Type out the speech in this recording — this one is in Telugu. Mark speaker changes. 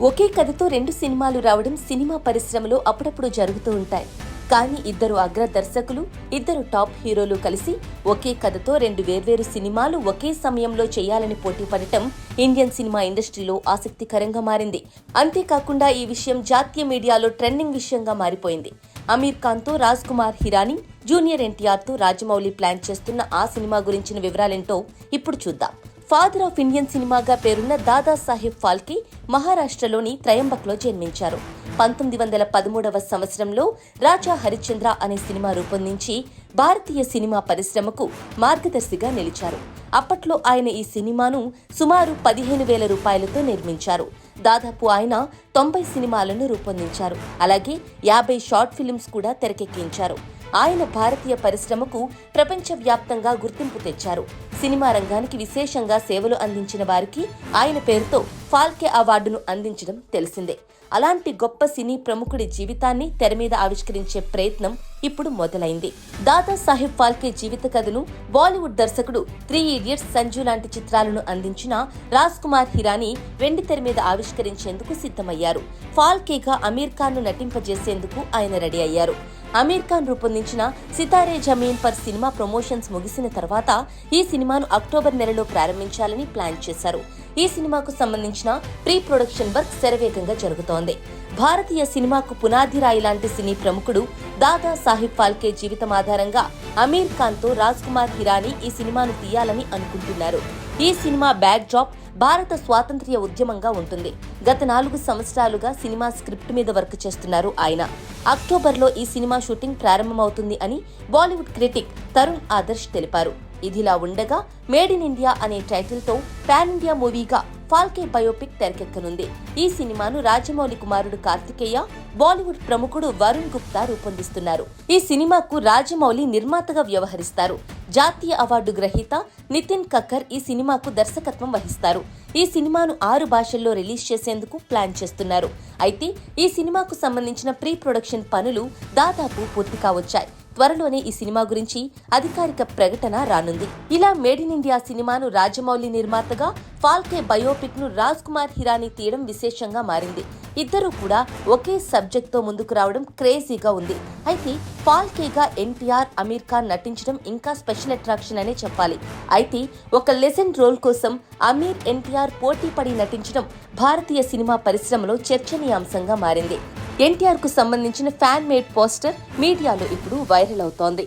Speaker 1: ఒకే కథతో రెండు సినిమాలు రావడం సినిమా పరిశ్రమలో అప్పుడప్పుడు జరుగుతూ ఉంటాయి. కానీ ఇద్దరు అగ్ర దర్శకులు ఇద్దరు టాప్ హీరోలు కలిసి ఒకే కథతో రెండు వేర్వేరు సినిమాలు ఒకే సమయంలో చేయాలని పోటీ పడటం ఇండియన్ సినిమా ఇండస్ట్రీలో ఆసక్తికరంగా మారింది. అంతేకాకుండా ఈ విషయం జాతీయ మీడియాలో ట్రెండింగ్ విషయంగా మారిపోయింది. అమీర్ ఖాన్తో రాజ్ కుమార్ హిరానీ జూనియర్ ఎన్టీఆర్తో రాజమౌళి ప్లాన్ చేస్తున్న ఆ సినిమా గురించిన వివరాలేంటో ఇప్పుడు చూద్దాం. ఫాదర్ ఆఫ్ ఇండియన్ సినిమాగా పేరున్న దాదాసాహెబ్ ఫాల్కే మహారాష్ట్రలోని త్రయంబక్లో జన్మించారు. పంతొమ్మిది వందల పదమూడవ సంవత్సరంలో రాజా హరిశ్చంద్ర అనే సినిమా రూపొందించి భారతీయ సినిమా పరిశ్రమకు మార్గదర్శిగా నిలిచారు. అప్పట్లో ఆయన ఈ సినిమాను సుమారు పదిహేను వేల రూపాయలతో నిర్మించారు. దాదాపు ఆయన తొంభై సినిమాలను రూపొందించారు. అలాగే యాభై షార్ట్ ఫిల్మ్స్ కూడా తెరకెక్కించారు. ఆయన భారతీయ పరిశ్రమకు ప్రపంచవ్యాప్తంగా గుర్తింపు తెచ్చారు. సినిమా రంగానికి విశేషంగా సేవలు అందించిన వారికి ఆయన పేరుతో ఫాల్కే అవార్డును అందించడం తెలిసిందే. అలాంటి గొప్ప సినీ ప్రముఖుడి జీవితాన్ని తెర మీద ఆవిష్కరించే ప్రయత్నం ఇప్పుడు మొదలైంది. దాదా సాహెబ్ ఫాల్కే జీవిత కథను బాలీవుడ్ దర్శకుడు త్రీ ఇడియట్స్ సంజు లాంటి చిత్రాలను అందించిన రాజ్ కుమార్ హిరానీ వెండి తెర మీద ఆవిష్కరించేందుకు సిద్ధమయ్యారు. ఫాల్కేగా అమీర్ ఖాన్ను నటింపజేసేందుకు ఆయన రెడీ అయ్యారు. అమీర్ ఖాన్ రూపొందించిన సితారే జమీన్ పర్ సినిమా ప్రమోషన్స్ ముగిసిన తర్వాత ఈ సినిమాను అక్టోబర్ నెలలో ప్రారంభించాలని ప్లాన్ చేశారు. ఈ సినిమాకు సంబంధించిన ప్రీ ప్రొడక్షన్ వర్క్ శరవేగంగా జరుగుతోంది. భారతీయ సినిమాకు పునాది రాయి లాంటి సినీ ప్రముఖుడు దాదా సాహిబ్ ఫాల్కే జీవితం ఆధారంగా అమీర్ ఖాన్తో రాజ్ కుమార్ హిరానీ ఈ సినిమాను తీయాలని అనుకుంటున్నారు. ఈ సినిమా బ్యాక్ డ్రాప్ భారత స్వాతంత్ర్య ఉద్యమంగా ఉంటుంది. గత నాలుగు సంవత్సరాలుగా సినిమా స్క్రిప్ట్ మీద వర్క్ చేస్తున్నారు ఆయన. అక్టోబర్లో ఈ సినిమా షూటింగ్ ప్రారంభమవుతుంది అని బాలీవుడ్ క్రిటిక్ తరుణ్ ఆదర్శ్ తెలిపారు. ఇదిలా ఉండగా మేడ్ ఇన్ ఇండియా అనే టైటిల్తో పాన్ ఇండియా మూవీగా ఫాల్కే బయోపిక్ తెరకెక్కనుంది. ఈ సినిమాను రాజమౌళి కుమారుడు కార్తికేయ బాలీవుడ్ ప్రముఖుడు వరుణ్ గుప్తా రూపొందిస్తున్నారు. ఈ సినిమాకు రాజమౌళి నిర్మాతగా వ్యవహరిస్తారు. జాతీయ అవార్డు గ్రహీత నితిన్ కక్కర్ ఈ సినిమాకు దర్శకత్వం వహిస్తారు. ఈ సినిమాను ఆరు భాషల్లో రిలీజ్ చేసేందుకు ప్లాన్ చేస్తున్నారు. అయితే ఈ సినిమాకు సంబంధించిన ప్రీ ప్రొడక్షన్ పనులు దాదాపు పూర్తి కావచ్చాయి. త్వరలోనే ఈ సినిమా గురించి అధికారిక ప్రకటన రానుంది. ఇలా మేడ్ ఇన్ ఇండియా సినిమాను రాజమౌళి నిర్మాతగా ఫాల్కే బయోపిక్ను రాజ్ కుమార్ హిరానీ తీయడం విశేషంగా మారింది. ఇద్దరూ కూడా ఒకే సబ్జెక్ట్తో ముందుకు రావడం క్రేజీగా ఉంది. అయితే ఫాల్కేగా ఎన్టీఆర్ అమీర్ ఖాన్ నటించడం ఇంకా స్పెషల్ అట్రాక్షన్ అనే చెప్పాలి. అయితే ఒక లెజెండ్ రోల్ కోసం అమీర్ ఎన్టీఆర్ పోటీ పడి నటించడం భారతీయ సినిమా పరిశ్రమలో చర్చనీయాంశంగా మారింది. ఎన్టీఆర్కు సంబంధించిన ఫ్యాన్ మేడ్ పోస్టర్ మీడియాలో ఇప్పుడు వైరల్ అవుతోంది.